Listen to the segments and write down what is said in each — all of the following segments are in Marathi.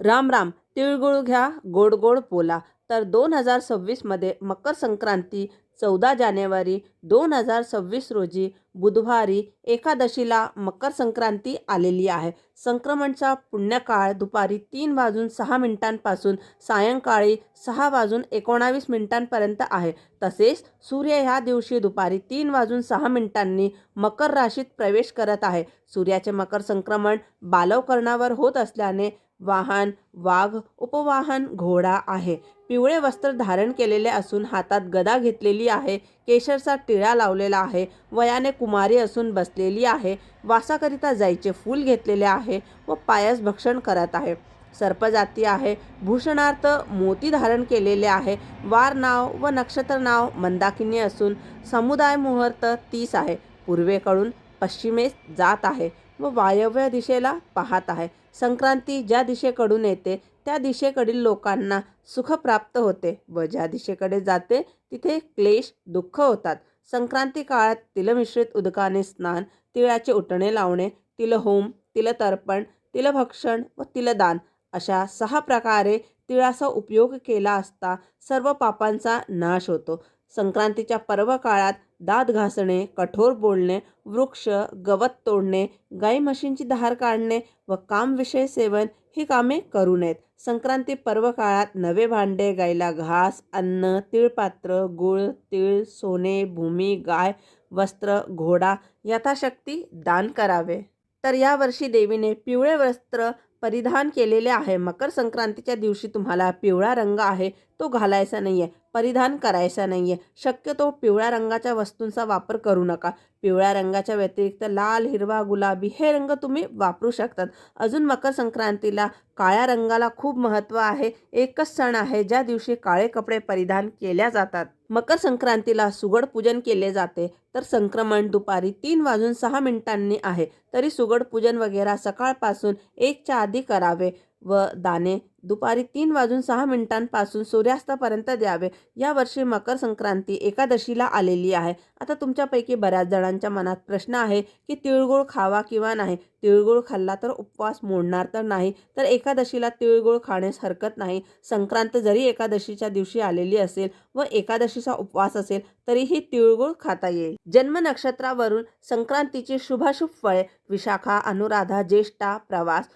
राम राम तिळगुळ घ्या गोड गोड बोला तर दोन हजार सव्वीसमध्ये मकर संक्रांती चौदा जानेवारी दोन हजार सव्वीस रोजी बुधवारी एकादशीला मकर संक्रांती आलेली आहे. संक्रमणचा पुण्यकाळ दुपारी तीन वाजून सहा मिनिटांपासून सायंकाळी सहा वाजून एकोणावीस मिनिटांपर्यंत आहे. तसेच सूर्य ह्या दिवशी दुपारी तीन वाजून सहा मिनिटांनी मकर राशीत प्रवेश करत आहे. सूर्याचे मकर संक्रमण बालवकर्णावर होत असल्याने वाहन वाघ उपवाहन घोडा आहे. पिवळे वस्त्र धारण केलेले असून हातात गदा घेतलेली आहे केशरचा टिळा लावलेला आहे वयाने कुमारी असून बसलेली आहे वासाकरिता जायचे फूल घेतलेले आहे व पायस भक्षण करत आहे. सर्पजाती आहे भूषणार्थ मोती धारण केलेले आहे वार नाव व नक्षत्र नाव मंदाकिनी असून समुदाय मुहूर्त तीस आहे. पूर्वेकडून पश्चिमेस जात आहे. व वायव्य दिशेला पाहत आहे. संक्रांती ज्या दिशेकडून येते त्या दिशेकडील लोकांना सुख प्राप्त होते व ज्या दिशेकडे जाते तिथे क्लेश दुःख होतात. संक्रांती काळात तिलमिश्रित उदकाने स्नान तिळाचे उटणे लावणे तिलहोम तिलतर्पण तिलभक्षण व तिलदान अशा सहा प्रकारे तिळाचा उपयोग केला असता सर्व पापांचा नाश होतो. संक्रांतीच्या पर्व काळात दात घासणे कठोर बोलणे वृक्ष गवत तोडणे गाई म्हशींची धार काढणे व कामविषय सेवन ही कामे करू नयेत. संक्रांती पर्व काळात नवे भांडे गाईला घास अन्न तिळपात्र गुळ तिळ सोने भूमी गाय वस्त्र घोडा यथाशक्ती दान करावे. तर यावर्षी देवीने पिवळे वस्त्र परिधान केलेले आहे. मकर संक्रांतीच्या दिवशी तुम्हाला पिवळा रंग आहे तो घालायचा नाही आहे परिधान करायचा नाही आहे शक्यतो पिवळ्या रंगाच्या वस्तूंचा वापर करू नका. पिवळ्या रंगाच्या व्यतिरिक्त लाल हिरवा गुलाबी हे रंग तुम्ही वापरू शकतात. अजून मकर संक्रांतीला काळ्या रंगाला खूप महत्त्व आहे. एकच सण आहे ज्या दिवशी काळे कपडे परिधान केल्या जातात. मकर संक्रांतीला सुगड पूजन केले जाते. तर संक्रमण दुपारी तीन वाजून सहा मिनिटांनी आहे. तरी सुगड पूजन वगैरे सकाळपासून एकच्या आधी करावे. व दाणे दुपारी तीन वाजून सहा मिनिटांपासून सूर्यास्तापर्यंत द्यावे. यावर्षी मकर संक्रांती एकादशीला आलेली आहे. आता तुमच्यापैकी बऱ्याच जणांच्या मनात प्रश्न आहे की तिळगुळ खावा किंवा नाही? तिळगुळ खाल्ला तर उपवास मोडणार तर नाही तर एकादशीला तिळगुळ खाण्यास हरकत नाही. संक्रांत जरी एकादशीच्या दिवशी आलेली असेल व एकादशीचा उपवास असेल तरीही तिळगुळ खाता येईल. जन्म नक्षत्रावरून संक्रांतीची शुभाशुभ फळे विशाखा अनुराधा ज्येष्ठा प्रवास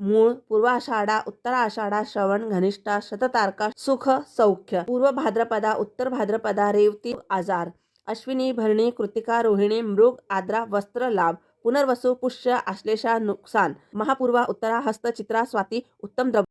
मूळ पूर्वाषाढा उत्तराषाढा उत्तर आषाढा श्रवण घनिष्ठा शततारका सुख सौख्य पूर्व भाद्रपदा उत्तर भाद्रपदा रेवती आजार अश्विनी भरणी कृतिका रोहिणी मृग आद्रा वस्त्र लाभ पुनर्वसु पुष्य आश्लेषा नुकसान महापूर्वा उत्तरा हस्त चित्रा स्वाती उत्तम द्रव्य